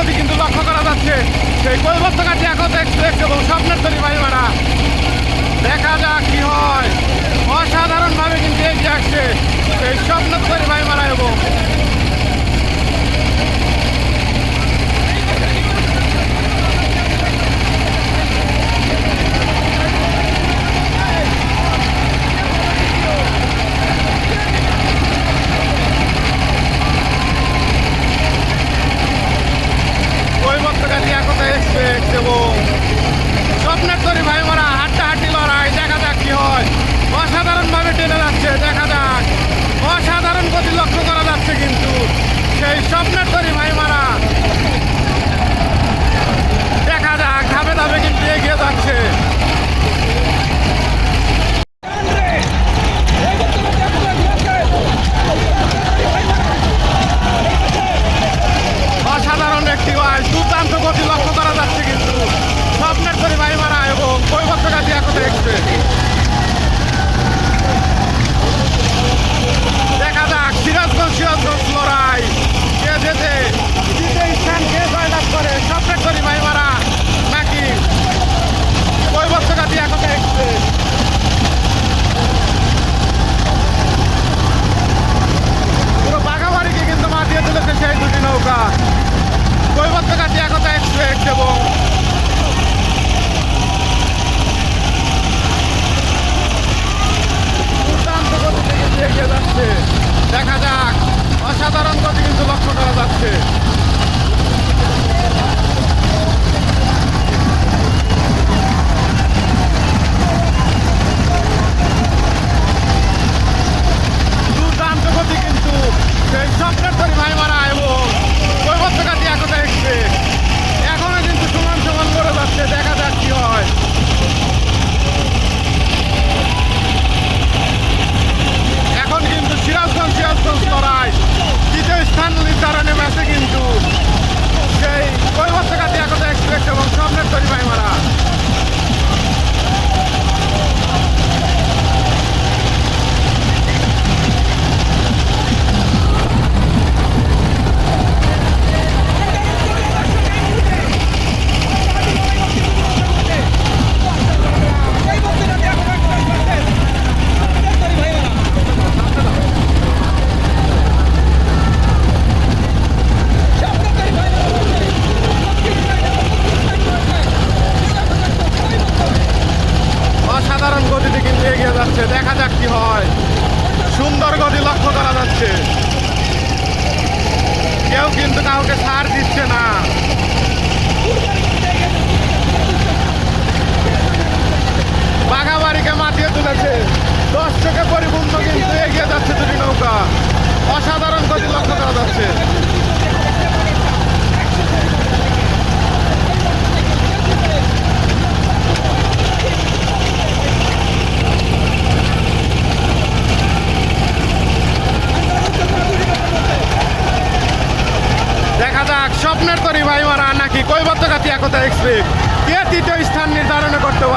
গতি কিন্তু লক্ষ্য করা যাচ্ছে। সেই কৈবত্যকাটি এখন দেখতে এবং স্বপ্নের তৈরি ভাড়া দেখা যাক কি হয়। অসাধারণভাবে কিন্তু এগিয়ে আসছে সেই স্বপ্নের তৈরি বাড়িমারা এবং সাধারণ কিন্তু লক্ষ্য করা যাচ্ছে।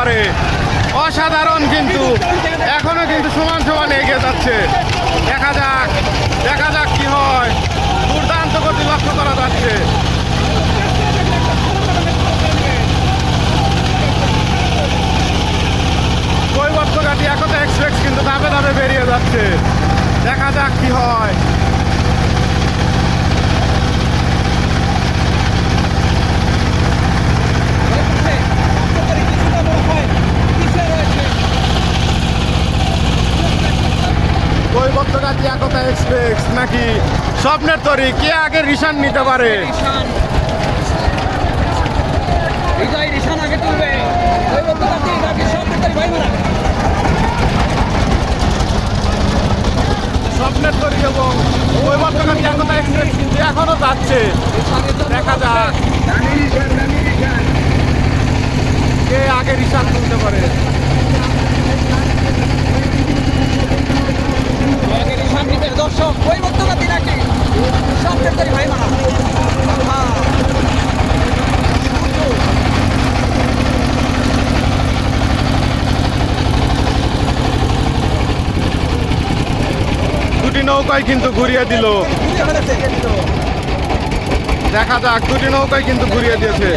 পারে। অসাধারণ কিন্তু। এখনও কিন্তু সমান সমান এগিয়ে যাচ্ছে। দেখা যাক দেখা যাক কি হয়। দুর্দান্ত গতি লক্ষ্য করা যাচ্ছে। কৈবত্য ঘাটি একতা এক্সপ্রেস কিন্তু ধাপে ধাপে বেরিয়ে যাচ্ছে। দেখা যাক কি হয়। কথা এক্সপ্রেস নাকি স্বপ্নের তরি? কে আগে রিশান নিতে পারে? স্বপ্নের তরি এবং পরিবর্তনের কে কথা এক্সপ্রেস কিন্তু এখনও যাচ্ছে। দেখা যাক। কে আগে রিশান তুলতে পারে? নৌকায় কিন্তু ঘুরিয়ে দিল। দেখা যাক দুটি নৌকায় কিন্তু ঘুরিয়ে দিয়েছে।